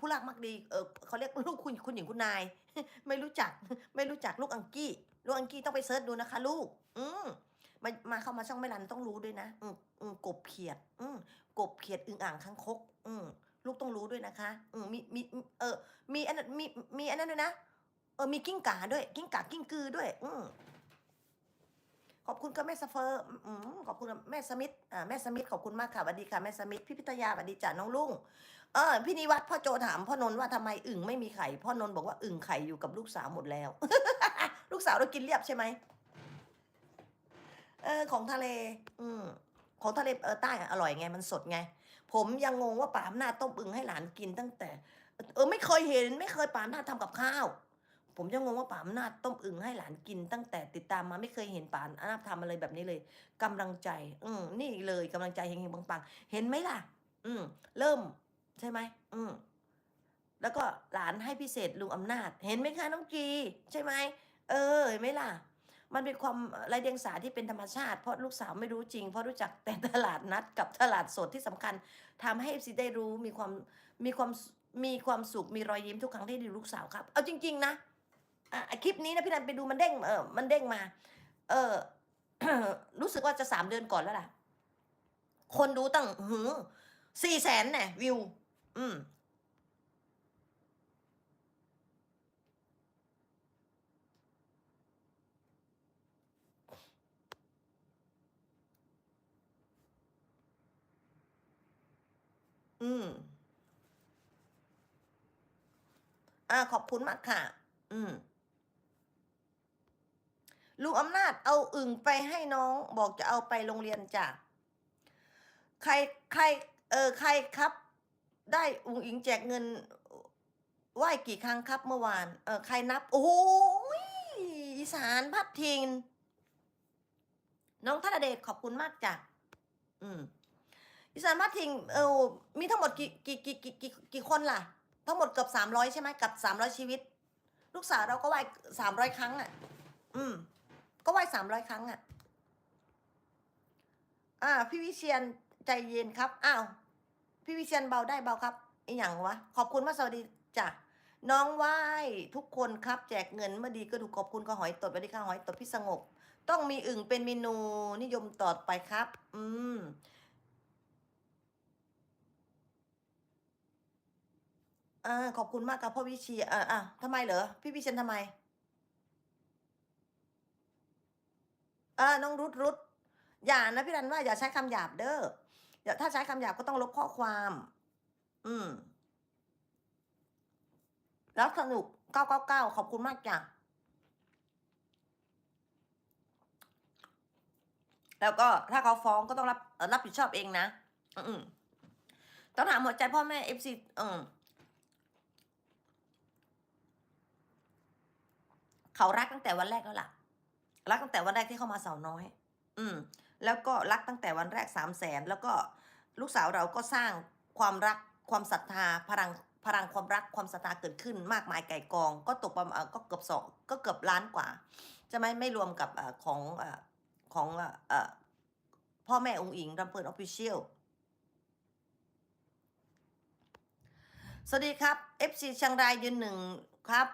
ผู้รักมักดีเออเขาเรียกลูกคุณคุณหญิงคุณนาย ไม่รู้จักไม่รู้จักลูกอังกี้ลูกอังกี้ต้องไปเซิร์ชดูนะคะ ลูก อืมมามาเข้ามาช่องไม่รันต้องรู้ด้วยนะ อืมอืมกบเขียด อืมกบเขียดอึ่งอ่างคังคก อืมลูกต้องรู้ด้วยนะคะ อืมมีมีเออ มีอันนั้นมีมีอันนั้นด้วยนะเออมีกิ้งก่าด้วย กิ้งก่ากิ้งกือด้วย อืมขอบคุณค่ะแม่สเฟอร์อืมขอบคุณแม่สมิธอ่าแม่สมิธขอบคุณมากค่ะสวัสดีค่ะแม่สมิธพี่พิทยาสวัสดีจ้ะน้องลุง เออพี่นิวัฒน์พ่อโจถามพ่อนนท์ว่าทำไมอึ่งไม่มีไข่พ่อนนท์บอกว่าอึ่งไข่อยู่กับลูกสาวหมดแล้ว ลูกสาวเรากินเรียบใช่ไหมเออของทะเล อืมของทะเลเออใต้อร่อยไงมันสดไง ผมยังงงว่าปาอำนาต้มอึ่งให้หลานกินตั้งแต่ เออไม่เคยเห็น ไม่เคยปาอำนาจทำกับข้าว ผมยังงงว่าปาอำนาต้มอึ่งให้หลานกิน ตั้งแต่ติดตามมาไม่เคยเห็นปาอำนาทำอะไรแบบนี้เลยกำลังใจ อืมนี่เลยกำลังใจเฮงๆปังๆเห็นไหมล่ะ อืมเริ่ม ใช่ไหมอืมแล้วก็หลานให้พิเศษลุงอำนาจ เห็นไหมคะน้องกีใช่ไหมเออเห็นไหมล่ะ มันเป็นความไรเดียงสาที่เป็นธรรมชาติ เพราะลูกสาวไม่รู้จริง เพราะรู้จักแต่ตลาดนัดกับตลาดสดที่สำคัญทำให้เอฟซีได้รู้มีความมีความมีความสุขมีรอยยิ้มทุกครั้งที่ดูลูกสาวครับ เอาจริง ๆ นะอะคลิปนี้นะพี่นันไปดูมันเด้งเออมันเด้งมา เออรู้สึกว่าจะสามเดือนก่อนแล้วล่ะ คนดูตั้งหือสี่แสนเนี่ยวิว อืมอืม อ่า ขอบคุณมากค่ะ อืม ลุงอำนาจเอาอึ่งไปให้น้องบอกจะเอาไปโรงเรียนจ้ะ ใครใคร เออ ใครครับ ได้อุงอิงแจกเงินไหว้กี่ครั้งครับเมื่อวาน เออใครนับ โอ้ยอีสานพับทินน้องธนเดชขอบคุณมากจ้ะอืมอีสานพับทิง เออ มีทั้งหมดกี่กี่กี่กี่กี่กี่คนล่ะ ทั้งหมดเกือบสามร้อยใช่ไหมกับสามร้อยชีวิต ลูกสาวเราก็ไหว้สามร้อยครั้งอะ อืม ก็ไหว้สามร้อยครั้งอะ อ่า พี่วิเชียนใจเย็นครับ อ้าว พี่วิเชียนเบาได้เบาครับไออย่างวะ ขอบคุณมากสวัสดีจ้ะน้องไหว้ทุกคนครับแจกเงินเมื่อดีก็ถูกขอบคุณก็หอยตดสวัสดีค่ะหอยตดพี่สงบ ต้องมีอึ่งเป็นเมนูนิยมต่อไปครับ อืมอ่าขอบคุณมากครับพ่อวิเชียอ่าอ่าทำไมเหรอ พี่วิเชียนทำไมอ่าน้องรุดรุดอย่านะพี่รันว่าอย่าใช้คำหยาบเด้อ อย่าถ้าใช้คำหยาบก็ต้องลบข้อความ อืม แล้วสนุกเก้าเก้าเก้าขอบคุณมากจ้ะแล้วก็ถ้าเขาฟ้องก็ต้องรับรับผิดชอบเองนะอืมต้องถามหัวใจพ่อแม่เอฟซีอืมเขารักตั้งแต่วันแรกแล้วล่ะ รักตั้งแต่วันแรกที่เข้ามาสาวน้อย อืม แล้วก็รักตั้งแต่วันแรกสามแสนแล้วก็ลูกสาวเราก็สร้างความรักความศรัทธาพลังพลังความรักความศรัทธาเกิดขึ้นมากมายไก่กอง ก็ตกประมาณก็เกือบสองก็เกือบล้านกว่าจะไม่ไม่รวมกับอของอของอพ่อแม่องค์อิงรำเพินออฟฟิเชียลสวัสดีครับ FC เชียงรายยืนหนึ่งครับ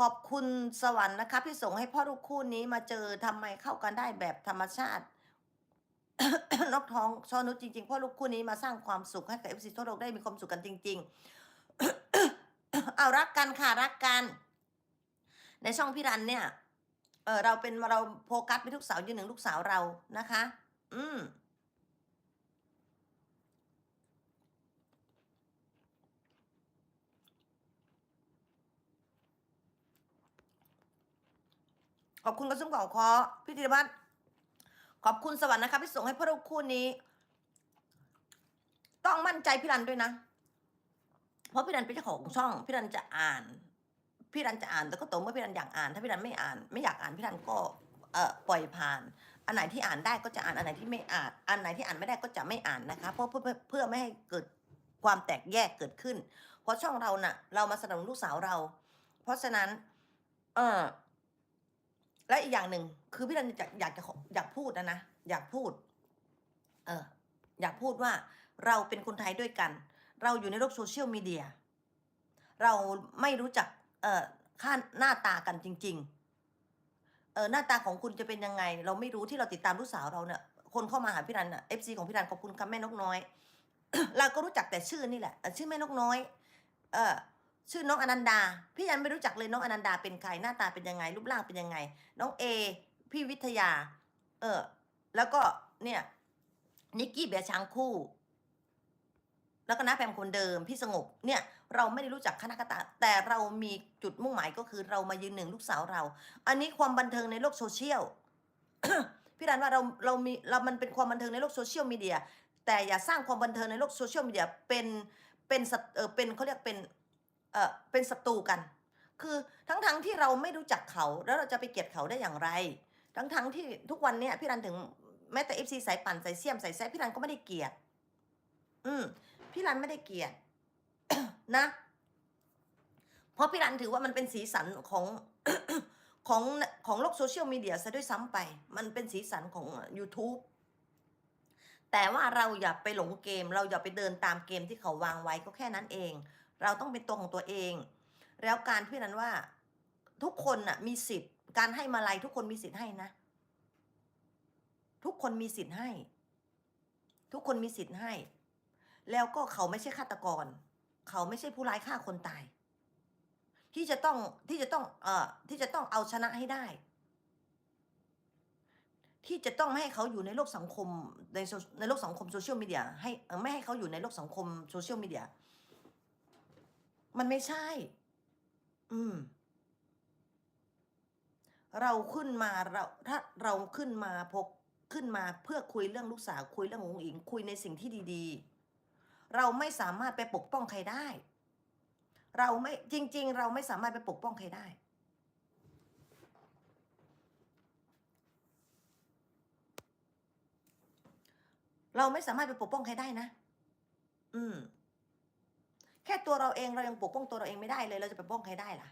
ขอบคุณสวรรค์นะครับที่ส่งให้พ่อลูกคู่นี้มาเจอทำไมเข้ากันได้แบบธรรมชาติ นกท้องชอนุชจริงๆพ่อลูกคู่นี้มาสร้างความสุขให้กับเอฟซีทั่วโลกได้มีความสุขกันจริง ๆ เอารักกันค่ะรักกัน ในช่องพี่รันเนี่ย เออเราเป็นเราโฟกัสไปทุกสาวยืนหนึ่งลูกสาวเรานะคะ อืม ขอบคุณกระซุ้มเก่าคอพี่ธีรพัฒน์ขอบคุณสวรรค์นะคะที่ส่งให้พ่อลูกคู่นี้ ต้องมั่นใจพี่รันด้วยนะ เพราะพี่รันเป็นเจ้าของช่อง พี่รันจะอ่าน พี่รันจะอ่านแต่ก็ตรงเมื่อพี่รันอยากอ่าน ถ้าพี่รันไม่อ่าน ไม่อยากอ่านพี่รันก็เอ่อปล่อยผ่าน อันไหนที่อ่านได้ก็จะอ่านอันไหนที่ไม่อ่าน อันไหนที่อ่านไม่ได้ก็จะไม่อ่านนะคะ เพราะเพื่อเพื่อเพื่อไม่ให้เกิดความแตกแยกเกิดขึ้น เพราะช่องเราน่ะ เรามาสนับสนุนลูกสาวเรา เพราะฉะนั้น เออ และอีกอย่างหนึ่งคือพี่รันอยากอยากจะอยากพูดนะนะอยากพูด เออ อยากพูดว่าเราเป็นคนไทยด้วยกัน เราอยู่ในโลกโซเชียลมีเดียเราไม่รู้จัก เอ่อค่าหน้าตากันจริง ๆ เออหน้าตาของคุณจะเป็นยังไง เราไม่รู้ที่เราติดตามลูกสาวเราเนี่ยคนเข้ามาหาพี่รันเอฟซีของพี่รันขอบคุณค่ะแม่นกน้อย เราก็รู้จักแต่ชื่อนี่แหละชื่อแม่นกน้อย เออ ชื่อน้องอนันดา พี่ยันไม่รู้จักเลยน้องอนันดาเป็นใครหน้าตาเป็นยังไง รูปร่างเป็นยังไง น้องเอพี่วิทยา เออ แล้วก็เนี่ยนิกกี้เบียช้างคู่ แล้วก็น้าแพมคนเดิมพี่สงบเนี่ย เราไม่ได้รู้จักคณะกตาแต่เรามีจุดมุ่งหมายก็คือเรามายืนหนึ่งลูกสาวเรา อันนี้ความบันเทิงในโลกโซเชียลพี่รันว่าเราเรามีเรามันเป็นความบันเทิงในโลกโซเชียลมีเดียแต่อย่าสร้างความบันเทิงในโลกโซเชียลมีเดียเป็นเป็นเออเป็นเขาเรียกเป็น เออเป็นศัตรูกัน คือทั้งๆที่เราไม่รู้จักเขาแล้วเราจะไปเกลียดเขาได้อย่างไร ทั้งๆที่ทุกวันเนี้ยพี่รันถึงแม้แต่เอฟซีสายปั่นสายเสียมสายแซ่พี่รันก็ไม่ได้เกลียด อืม พี่รันไม่ได้เกลียดนะเพราะพี่รันถือว่ามันเป็นสีสันของของของโลกโซเชียลมีเดียซะด้วยซ้ำไป มันเป็นสีสันของ YouTube แต่ว่าเราอย่าไปหลงเกม เราอย่าไปเดินตามเกมที่เขาวางไว้ก็แค่นั้นเอง เราต้องเป็นตัวของตัวเอง แล้วการพี่รันว่า ทุกคนน่ะ มีสิทธิ์ การให้มาลัยทุกคนมีสิทธิ์ให้นะ ทุกคนมีสิทธิ์ให้ ทุกคนมีสิทธิ์ให้ แล้วก็เขาไม่ใช่ฆาตกร เขาไม่ใช่ผู้ร้ายฆ่าคนตาย ที่จะต้องที่จะต้องเอ่อที่จะต้องเอาชนะให้ได้ ที่จะต้องไม่ให้เขาอยู่ในโลกสังคมในโซในโลกสังคมโซเชียลมีเดียให้ไม่ให้เขาอยู่ในโลกสังคมโซเชียลมีเดีย มันไม่ใช่ อืม เราขึ้นมาเราถ้าเราขึ้นมาพกขึ้นมาเพื่อคุยเรื่องลูกสาวคุยเรื่องของอิง คุยในสิ่งที่ดีๆ เราไม่สามารถไปปกป้องใครได้ เราไม่จริง ๆ เราไม่สามารถไปปกป้องใครได้เราไม่สามารถไปปกป้องใครได้นะ อืม แค่ตัวเราเองเรายังปกป้องตัวเราเองไม่ได้เลย เราจะไปป้องใครได้ล่ะ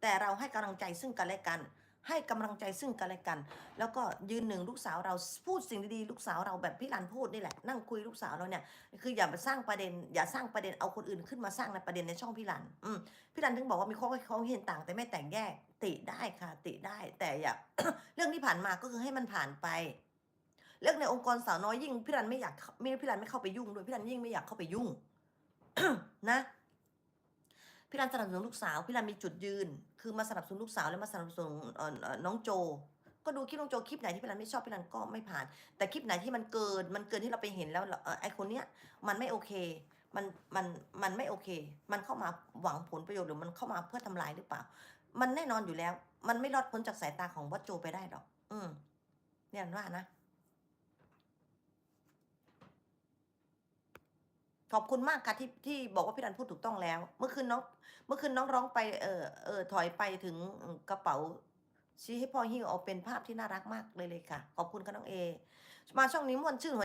แต่เราให้กำลังใจซึ่งกันและกัน ให้กำลังใจซึ่งกันและกัน แล้วก็ยืนหนึ่งลูกสาวเราพูดสิ่งดีๆลูกสาวเราแบบพี่รันพูดนี่แหละนั่งคุยลูกสาวเราเนี่ยคืออย่ามาสร้างประเด็น อย่าสร้างประเด็นเอาคนอื่นขึ้นมาสร้างในประเด็นในช่องพี่รันอืมพี่รันถึงบอกว่ามีข้อข้อเห็นต่าง แต่ไม่แต่งแยก ติได้ค่ะ ติได้ แต่อย่าเรื่องที่ผ่านมาก็คือให้มันผ่านไปเรื่องในองค์กรสาวน้อยยิ่งพี่รันไม่อยากไม่พี่รันไม่เข้าไปยุ่งด้วยพี่รันยิ่งไม่อยากเข้าไปยุ่ง นะพี่รันสนับสนุนลูกสาวพี่รันมีจุดยืน คือมาสนับสนุนลูกสาวแล้วมาสนับสนุนน้องโจ ก็ดูคลิปน้องโจคลิปไหนที่พี่รันไม่ชอบพี่รันก็ไม่ผ่าน แต่คลิปไหนที่มันเกินมันเกินที่เราไปเห็นแล้วเอ่อไอคนเนี้ยมันไม่โอเค มันมันมันไม่โอเค มันเข้ามาหวังผลประโยชน์หรือมันเข้ามาเพื่อทำลายหรือเปล่า มันแน่นอนอยู่แล้ว มันไม่รอดพ้นจากสายตาของวัดโจไปได้หรอก อืมเนี่ยว่านะ ขอบคุณมากค่ะที่ที่บอกว่าพี่ดันพูดถูกต้องแล้ว เมื่อคืนน้อง เมื่อคืนน้องร้องไปเออเออถอยไปถึงกระเป๋า ชี้ให้พ่อหิ้วเอาเป็นภาพที่น่ารักมากเลยเลยค่ะ ขอบคุณค่ะน้องเอ มาช่องนี้ม่วนชื่นหัว